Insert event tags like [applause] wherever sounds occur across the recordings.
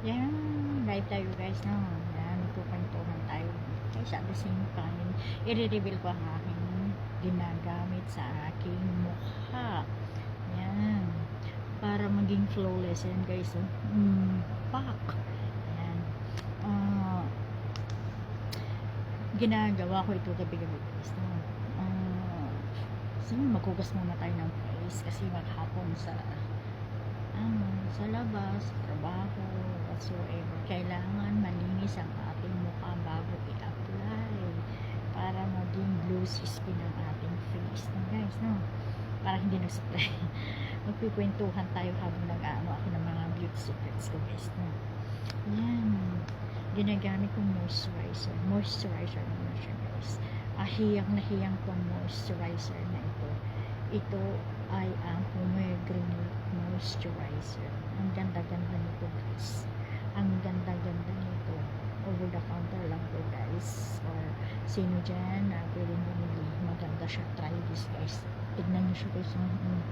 Yan, live tayo guys, no? Yan, nagkukwentuhan tayo. Guys, at the same time, i-reveal ko ang aking ginagamit sa aking mukha. Yan. Para maging flawless. Yan guys, oh. Mm, pak. Yan. Ah, ginagawa ko ito gabi-gabi guys, no? Ah, so, maghugas muna tayo ng face kasi maghapon sa ano, sa labas, sa trabaho, whatsoever. Kailangan malinis ang ating mukha bago i-apply para maging glossy skin ang ating face. No, guys, no? Para hindi nag-supply. [laughs] Magpipwentuhan tayo habang nag-ano ako ng mga beauty secrets ko, guys, no? Yan. Ginagamit kong moisturizer. Moisturizer naman siya, guys. Ah, hiyang na hiyang tong moisturizer na ito. Ito ay ang pomegranate moisturizer. Ang ganda-ganda nito guys. Ang ganda-ganda nito. Over the counter lang to guys. Or sino dyan na pwedeng bumili. Maganda siya. Try this guys. Tignan nyo siya guys. Mm, mm.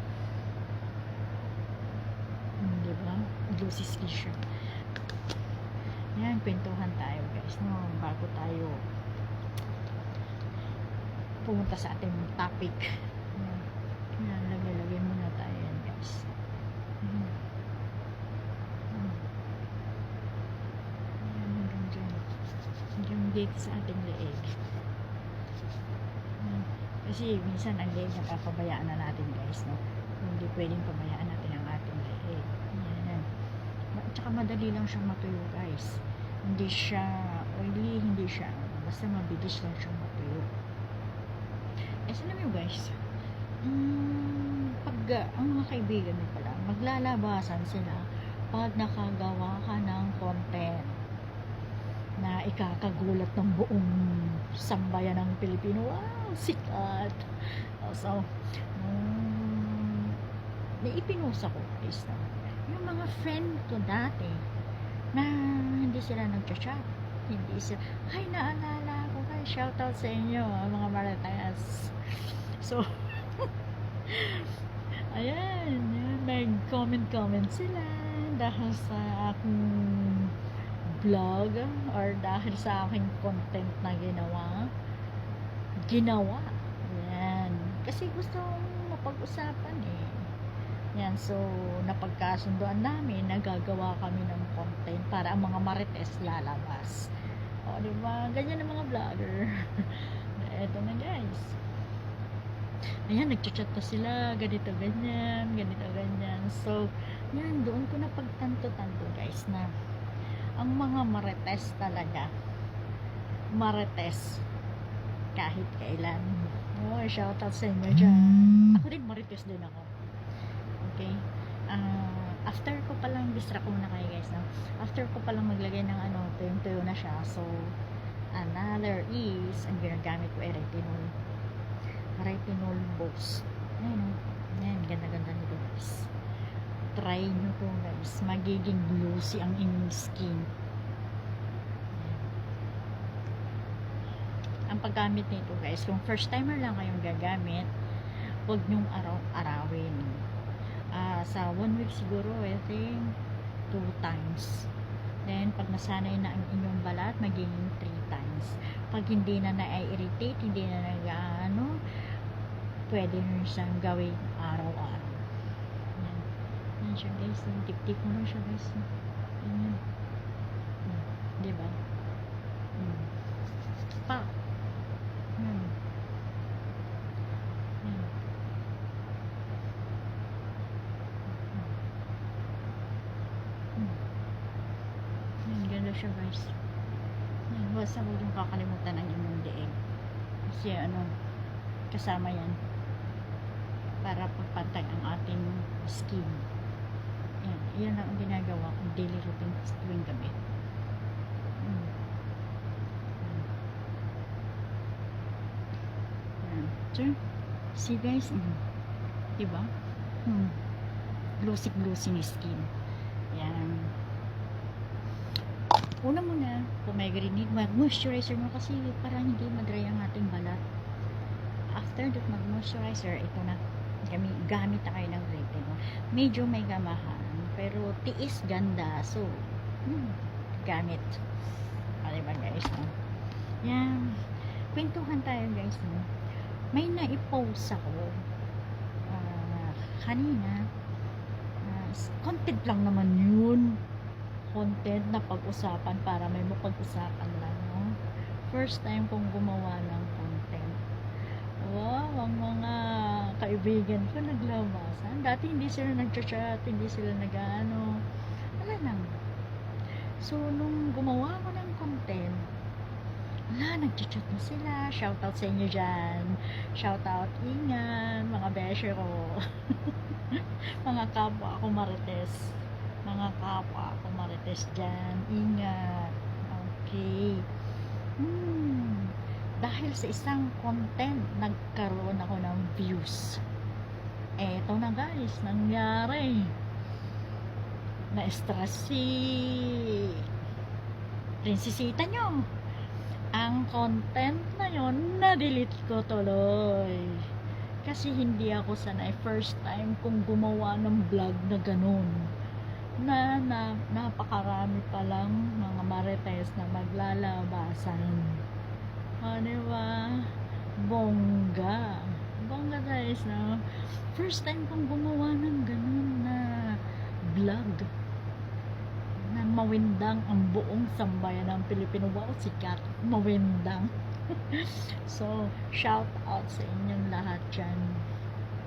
Mm, diba? Glossy skin siya. Yan, kwentuhan tayo guys. No, bago tayo pumunta sa ating topic. Yan. Yan, lagay-lagay muna tayo yan, guys. Yan. Yan. Yan, hanggang dyan. Dito sa ating leeg. Yan. Kasi minsan ang leeg napapabayaan na natin, guys, no? Hindi pwedeng pabayaan natin ang ating leeg. Yan. At saka madali lang siyang matuyo, guys. Hindi siya oily, hindi siya, basta mabilis lang siyang matuyo. Eh, saan naman guys? Mm, pag ang mga kaibigan mo pala, maglalabasan sila pag nakagawa ka ng content na ikakagulat ng buong sambayan ng Pilipino. Wow, sikat! Oh, So, um, naipinusa ko guys na yung mga friend ko dati na hindi sila nag-chat hindi sila, ay naalala ko kayo, shoutout sa inyo ah, mga maritas so [laughs] ayan, yan, nag-comment-comment sila dahil sa aking vlog or dahil sa aking content na ginawa ginawa yan, kasi gusto kong mapag-usapan eh yan, so napagkasunduan namin nagagawa kami ng content para ang mga marites lalabas o, di ba? Ganyan ang mga vlogger. [laughs] Eto na, guys. Ayan, nagchat-chat na sila. Ganito, ganyan. Ganito, ganyan. So, yan, doon ko na pagtanto-tanto, guys, na ang mga marites talaga, marites, kahit kailan. Oh, shoutout sa inyo dyan. Ako din, marites din ako. Okay? Ah, after ko palang distract ko muna kayo guys no? after ko palang maglagay ng ano tuyo na siya so another is ang ginagamit ko ay retinol retinol box ayun o ayan ganda ganda nito guys try nyo to guys magiging glossy ang inyong skin ang paggamit nito guys kung first timer lang kayong gagamit huwag nyong araw-arawin Ah, sa one week siguro, I think, two times. Then, pag nasanay na ang inyong balat, magiging three times. Pag hindi na na-irritate, hindi na nag, ano, pwede nyo siyang gawin araw-araw. Siya, guys. Tip-tip mo na siya, guys. Yan. Hmm. Diba? Hmm. Pa. Hmm. Hmm. Yan, ganda siya guys. Yan, basta huwag yung kakalimutan ang inyong deeg. Kasi ano, kasama yan. Para pagpantay ang ating skin. Yan, yan lang ang ginagawa kong daily routine tuwing gabi. Mm. Mm. Yan. So, see guys, mm. diba? Hmm. Glossy-glossy ni skin. Yan. Una muna, kung may need, mag-moisturizer mo kasi para hindi madry ang ating balat. After that, mag-moisturizer, ito na. Gamit, gamit na kayo ng retinol. Medyo may gamahan, pero tiis ganda. So, hmm, gamit. O, diba guys, no? Yan. Kwentuhan tayo guys, no? May na-post ako ah, kanina. Ah, content lang naman yun. Content na pag-usapan para may mapag-usapan lang, no? First time kong gumawa ng content. Wow, ang mga kaibigan ko naglabasan. Dati hindi sila nag-chat, hindi sila nag-ano. Wala lang. So, nung gumawa ko ng content, wala, nag-chat na sila. Shoutout sa inyo dyan. Shoutout, ingan, mga beshe ko. [laughs] mga kapwa ko marites. Mga kapwa ko marites dyan. Ingat. Okay. Hmm. Dahil sa isang content, nagkaroon ako ng views. Eto na guys, nangyari. Na-stress si prinsesita nyo. Ang content na yon na-delete ko tuloy. Kasi hindi ako sanay first time kung gumawa ng vlog na ganun. Na, na napakarami pa lang mga marites na maglalabasan. O, diba? Bongga. Bongga guys, no? First time kong gumawa ng ganun na vlog na mawindang ang buong sambayan ng Pilipino. Wow, sikat. Mawindang. [laughs] so, shout out sa inyong lahat dyan.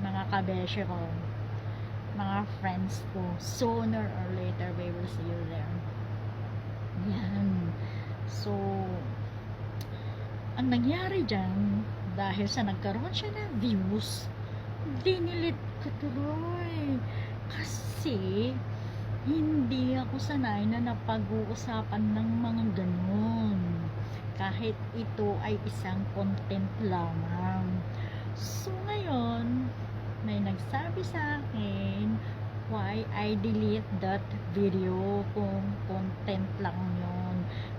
Mga kabeshe ko. Mga friends ko. Sooner or later, we will see you there. Yan. So, ang nangyari dyan, dahil sa nagkaroon siya ng views, dinilit ko tuloy. Kasi, hindi ako sanay na napag-uusapan ng mga ganun. Kahit ito ay isang content lamang. So, ngayon, may nagsabi sa akin why I delete that video kung content lang yun.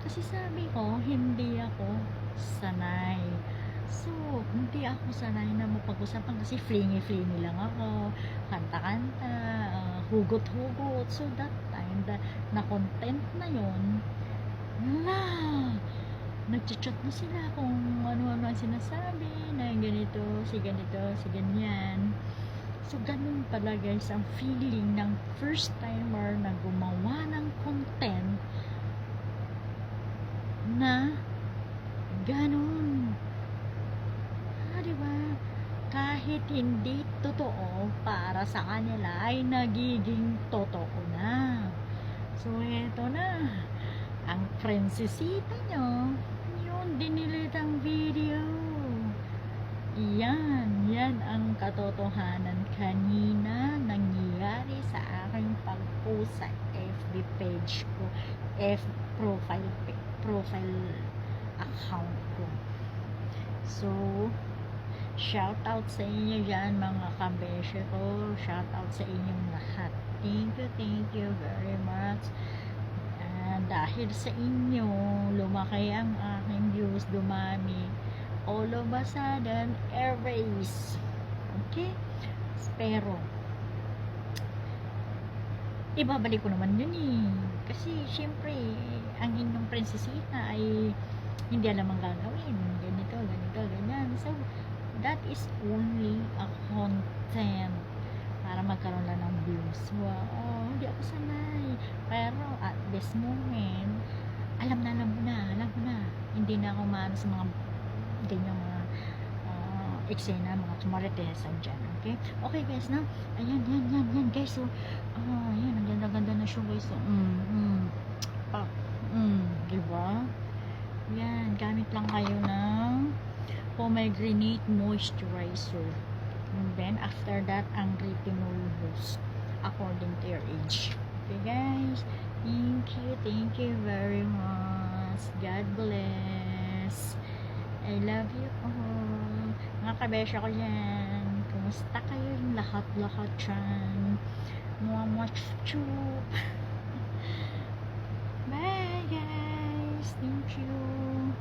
Kasi sabi ko, hindi ako sanay. So, hindi ako sanay na mapag-usapan kasi flingy-flingy lang ako. Kanta-kanta, uh, hugot-hugot. So, that time, the, na content na yon wala. Nagchat-chat na sila kung ano-ano ang sinasabi na ganito, si ganito, si ganyan. So, ganun pala guys ang feeling ng first timer na gumawa ng content na ganun. Ah, di ba? Kahit hindi totoo para sa kanila ay nagiging totoo na. So, eto na. Ang prinsesita nyo, yun, dinilit ang video. Yan, yan ang katotohanan kanina nangyayari sa aking pag-post sa FB page ko, F profile pi- profile account ko. So, shout out sa inyo dyan mga kabeshe ko. Shout out sa inyong lahat. Thank you, thank you very much. And dahil sa inyo, lumaki ang aking views, dumami. All of a sudden, erase. Okay? Pero, ibabalik ko naman yun eh. Kasi, syempre, prinsesita ay hindi alam ang gagawin. Ganito, ganito, ganyan. So, that is only a content para magkaroon lang ng views. Wow, hindi ako sanay. Pero, at this moment, alam na, alam na, alam na. Hindi na ako maano sa mga ganyang mga uh, eksena, mga tumaritesan dyan. Okay? Okay guys, na? Ayan, yan, yan, yan guys. So, ah, ayan, ang ganda-ganda na siya guys. So, mm, mm, ah, mm, diba? Yan, gamit lang kayo ng pomegranate moisturizer. And then, after that, ang retinol boost according to your age. Okay, guys? Thank you, thank you very much. God bless. I love you all. Mga kabesya ko yan. Kumusta kayo lahat-lahat dyan? Mwah, mwah, chup, chup. Bye. Thank you.